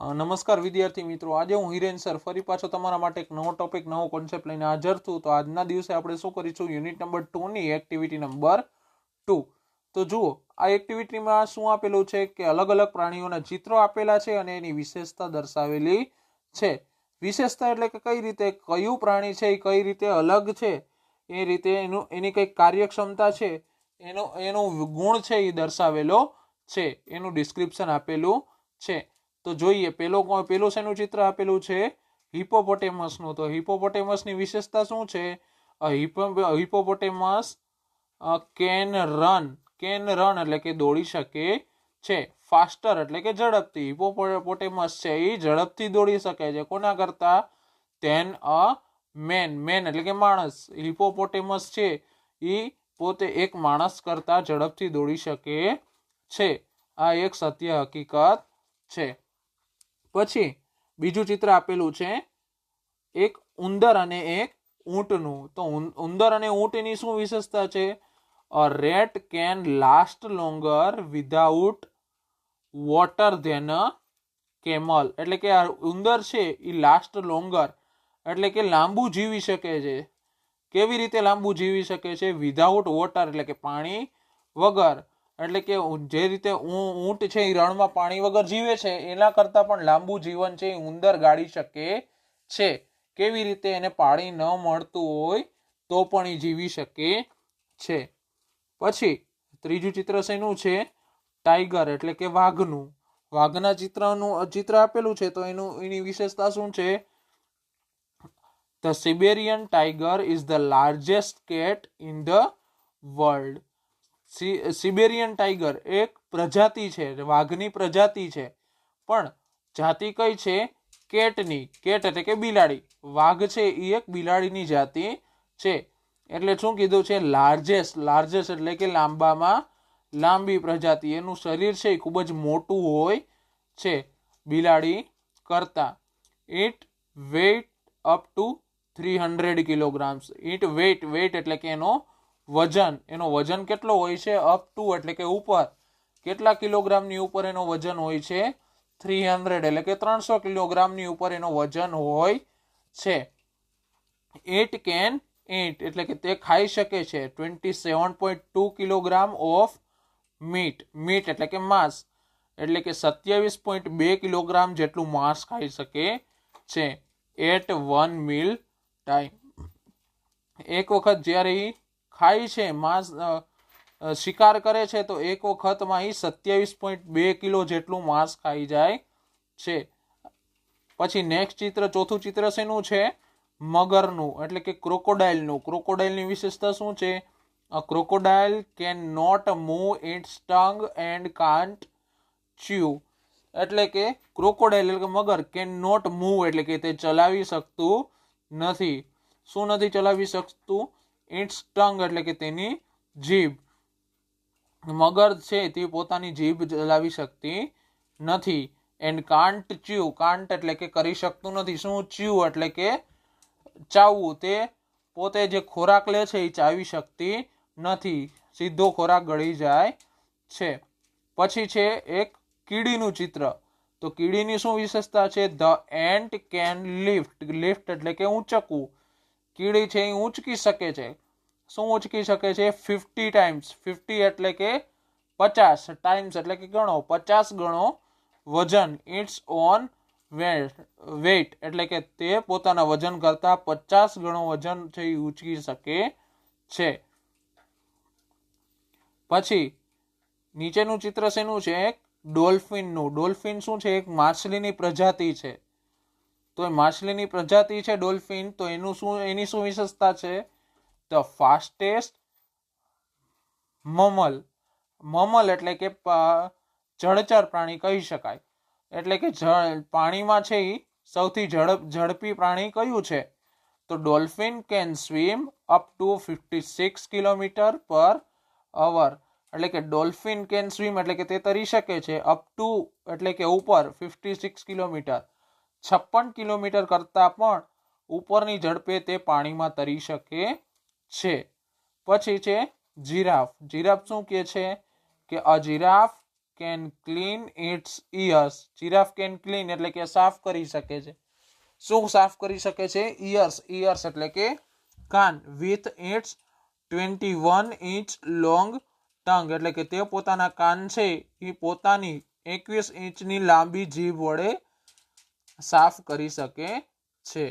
નમસ્કાર વિદ્યાર્થી મિત્રો. આજે હું હિરેન સર ફરી પાછો તમારા માટે એક નવો ટોપિક નવો કોન્સેપ્ટ લઈને હાજર છું. તો આજના દિવસે આપણે શું કરીશું? યુનિટ નંબર ટુની એક્ટિવિટી નંબર ટુ તો જુઓ, આ એક્ટિવિટીમાં શું આપેલું છે કે અલગ અલગ પ્રાણીઓના ચિત્રો આપેલા છે અને એની વિશેષતા દર્શાવેલી છે. વિશેષતા એટલે કે કઈ રીતે, કયું પ્રાણી છે, એ કઈ રીતે અલગ છે, એ રીતે એનું, એની કઈ કાર્યક્ષમતા છે, એનો એનો ગુણ છે એ દર્શાવેલો છે. એનું ડિસ્ક્રિપ્શન આપેલું છે. તો જોઈએ, પેલો કો- પેલું શેનું ચિત્ર આપેલું છે? હિપોપોટેમસનું તો હિપોપોટેમસની વિશેષતા શું છે? Hippopotamus can run. Can run એટલે કે દોડી શકે છે. ફાસ્ટર એટલે કે ઝડપથી. હિપોપોટેમસ છે એ ઝડપથી દોડી શકે છે. કોના કરતા? Than a main. મેન એટલે કે માણસ. હિપોપોટેમસ છે એ પોતે એક માણસ કરતા ઝડપથી દોડી શકે છે. આ એક સત્ય હકીકત છે. પછી બીજું ચિત્ર આપેલું છે, એક ઉંદર અને એક ઊંટનું. તો ઉંદર અને ઊંટની શું વિશેષતા છે? A rat can last longer without water than camel. એટલે કે ઉંદર છે એ લાસ્ટ લોંગર. એટલે કે લાંબુ જીવી શકે છે. કેવી રીતે લાંબુ જીવી શકે છે? વિધાઉટ વોટર, એટલે કે પાણી વગર. એટલે કે જે રીતે ઊંટ છે એ રણમાં પાણી વગર જીવે છે, એના કરતાં પણ લાંબુ જીવન છે એ ઉંદર ગાળી શકે છે. કેવી રીતે એને પાણી ન મળતું હોય તો પણ એ જીવી શકે છે. પછી ત્રીજું ચિત્ર શેનું છે? ટાઈગર, એટલે કે વાઘનું. વાઘના ચિત્રનું ચિત્ર આપેલું છે, તો એનું, એની વિશેષતા શું છે? The Siberian tiger is the largest cat in the world. Siberian tiger એક પ્રજાતિ છે, વાઘની પ્રજાતિ છે. પણ જાતિ કઈ છે? કેટની. કેટ એટલે કે બિલાડી. વાઘ છે એ એક બિલાડીની જાતિ છે. એટલે શું કીધું છે? લાર્જેસ્ટ. લાર્જેસ્ટ એટલે કે લાંબામાં લાંબી પ્રજાતિ. એનું શરીર છે એ ખૂબ જ મોટું હોય છે. બિલાડી કરતા. It weight up to three hundred kilograms. It weight weight એટલે કે એનો વજન, એનો વજન કેટલો હોય છે? અપ ટુ એટલે કે ઉપર. કેટલા કિલોગ્રામની ઉપર એનો વજન હોય છે? થ્રી હંડ્રેડ એટલે કે ત્રણસો કિલોગ્રામની ઉપર એનો વજન હોય છે. એટ કેન એટ એટલે કે તે ખાઈ શકે છે. Twenty seven point two kilogram of meat meat એટલે કે માંસ. એટલે કે સત્યાવીસ પોઈન્ટ બે કિલોગ્રામ જેટલું માંસ ખાઈ શકે છે. એટ વન મીલ ટાઈમ એક વખત જ્યારે ખાય છે, માંસ શિકાર કરે છે, તો એક વખતમાં એ સત્યાવીસ પોઈન્ટ બે કિલો જેટલું માંસ ખાઈ જાય છે. પછી નેક્સ્ટ ચિત્ર, ચોથું ચિત્ર શેનું છે? મગરનું, એટલે કે ક્રોકોડાઇલનું. ક્રોકોડાઇલની વિશેષતા શું છે? A, crocodile can not move its tongue and can't chew એટલે કે ક્રોકોડાઇલ, એટલે કે મગર, કેન નોટ મૂવ, એટલે કે તે ચલાવી શકતું નથી. શું નથી ચલાવી શકતું? ઇટ્સ ટંગ એટલે કે તેની જીભ. મગર છે તે પોતાની જીભ ચલાવી શકતી નથી. એન્ડ કાન્ટ ચ્યુ કાન્ટ એટલે કે કરી શકતું નથી. શું ચ્યુ એટલે કે ચાવવું? તે પોતે જે ખોરાક લે છે એ ચાવી શકતી નથી. સીધો ખોરાક ગળી જાય છે. પછી છે એક કીડીનું ચિત્ર. તો કીડીની શું વિશેષતા છે? The ant can lift lift એટલે કે ઊંચકવું. કીડી છે એ ઊંચકી શકે છે. શું ઊંચકી શકે છે? ફિફ્ટી ટાઈમ્સ ફિફ્ટી એટલે કે પચાસ ટાઈમ્સ એટલે કે ગણો. પચાસ ગણો વજન. ઇટ્સ ઓન વેટ એટલે કે તે પોતાના વજન કરતા પચાસ ગણો વજન છે એ ઊંચકી શકે છે. પછી, નીચેનું ચિત્ર શેનું છે? ડોલ્ફિનનું. ડોલ્ફિન શું છે? એક માછલીની પ્રજાતિ છે. તો એ માછલીની પ્રજાતિ છે ડોલ્ફિન, તો એનું શું, એની શું વિશેષતા છે? The fastest મમલ. મમલ એટલે કે જળચર પ્રાણી કહી શકાય. એટલે કે જળ પાણીમાં છે એ સૌથી ઝડપ ઝડપી પ્રાણી કયું છે? તો dolphin can swim up to fifty six kilometre per hour. એટલે કે ડોલ્ફિન કેન સ્વિમ એટલે કે તે તરી શકે છે અપ ટુ, એટલે કે ઉપર, ફિફ્ટી સિક્સ કિલોમીટર. છપ્પન કિલોમીટર કરતાં પણ ઉપરની ઝડપે તે પાણીમાં તરી શકે છે. પછી છે જીરાફ. જીરાફ શું કહે છે? કે a giraffe can clean its ears giraffe can clean એટલે કે સાફ કરી શકે છે. શું સાફ કરી શકે છે? ઇયર્સ ઇયર્સ એટલે કે કાન. With its twenty one inch long tongue. એટલે કે તે પોતાના કાન છે એ પોતાની એકવીસ ઇંચની લાંબી જીભ વડે સાફ કરી શકે છે.